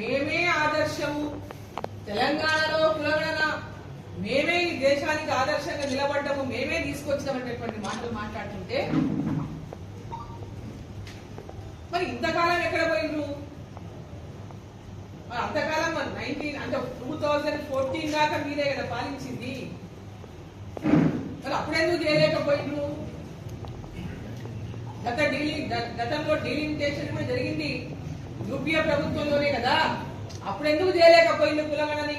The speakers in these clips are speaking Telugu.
మేమే ఆదర్శము. తెలంగాణలో కులగణన. మేమే ఈ దేశానికి ఆదర్శంగా నిలబడ్డము. మేమే తీసుకొచ్చినటువంటి మాటలు మాట్లాడుతుంటే మరి ఇంతకాలం ఎక్కడ పోయిండ్రు? మరి అంతకాలం మరి నైన్టీన్ అంటే టూ థౌజండ్ ఫోర్టీన్ దాకా మీరే కదా పాలించింది. మరి అప్పుడెందుకు చేయలేకపోయిండ్రు? గత డీలింగ్ గతంలో డీలిమిటేషన్ కూడా జరిగింది. యూపీఏ ప్రభుత్వంలోనే కదా? అప్పుడెందుకు చేయలేకపోయింది కులగణని?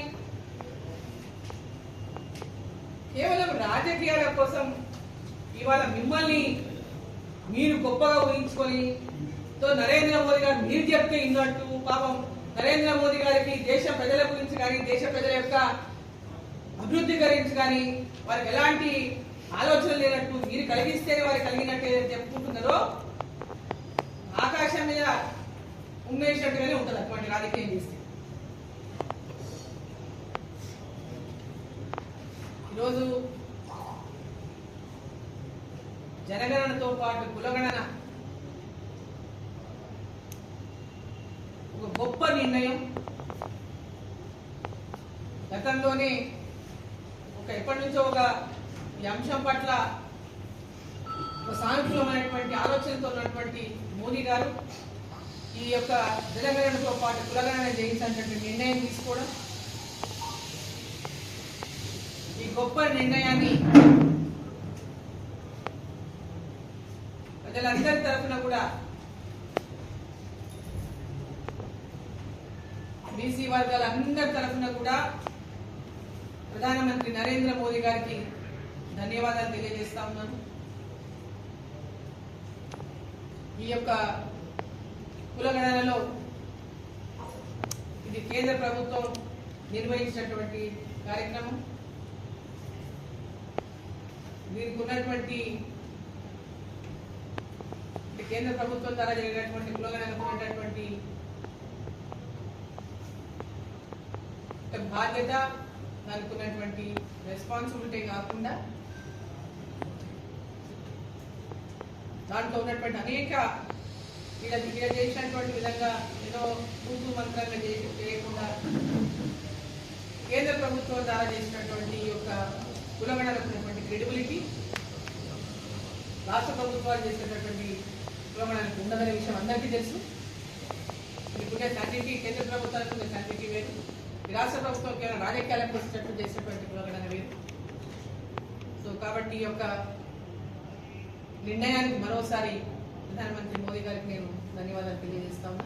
కేవలం రాజకీయాల కోసం ఇవాళ మిమ్మల్ని మీరు గొప్పగా ఊహించుకొని తో నరేంద్ర మోదీ గారు మీరు చెప్తే ఇన్నట్టు పాపం నరేంద్ర మోదీ గారికి దేశ ప్రజల గురించి కానీ దేశ ప్రజల యొక్క అభివృద్ధి గురించి కానీ వారికి ఎలాంటి ఆలోచన లేనట్టు మీరు కలిగిస్తేనే వారికి కలిగినట్టు చెప్పుకుంటున్నారో ఉమ్మేసినట్టుగానే ఉంటుంది అటువంటి రాజకీయం చేస్తే. ఈరోజు జనగణనతో పాటు కులగణన ఒక గొప్ప నిర్ణయం. గతంలోనే ఒక ఎప్పటి నుంచో ఒక ఈ అంశం పట్ల ఒక సానుకూలమైనటువంటి ఆలోచనతో ఉన్నటువంటి మోదీ గారు ఈ యొక్క జలగణనతో పాటు కులగణన చేయించాల్సినటువంటి నిర్ణయం తీసుకోవడం ఈ గొప్ప నిర్ణయాన్ని ప్రజలందరి తరఫున కూడా బీసీ వర్గాలందరి తరఫున కూడా ప్రధానమంత్రి నరేంద్ర మోదీ గారికి ధన్యవాదాలు తెలియజేస్తా ఉన్నాను. ఈ యొక్క కులగణనలో ఇది కేంద్ర ప్రభుత్వం నిర్వహించినటువంటి కార్యక్రమం. దీనికి ఉన్నటువంటి కేంద్ర ప్రభుత్వం ద్వారా జరిగినటువంటి కులగణనకు ఉన్నటువంటి బాధ్యత దానికి ఉన్నటువంటి రెస్పాన్సిబిలిటీ కాకుండా దాంట్లో ఉన్నటువంటి అనేక ఇలా వీళ్ళ చేసినటువంటి విధంగా ఏదో పూర్తి మంత్రంగా చేసి చేయకుండా కేంద్ర ప్రభుత్వం ద్వారా చేసినటువంటి ఈ యొక్క కులగణలకు ఉన్నటువంటి క్రెడిబిలిటీ రాష్ట్ర ప్రభుత్వాలు చేసినటువంటి కులగణలకు ఉండదనే విషయం అందరికీ తెలుసు. ఇప్పుడే తండ్రికి కేంద్ర ప్రభుత్వానికి ఉన్న తండ్రికి వేరు. రాష్ట్ర ప్రభుత్వం కేవలం రాజకీయాలకు వచ్చినట్టు చేసినటువంటి కులగణన వేరు. సో కాబట్టి ఈ యొక్క నిర్ణయానికి మరోసారి ప్రధానమంత్రి మోదీ గారికి మేము ధన్యవాదాలు తెలియజేస్తాము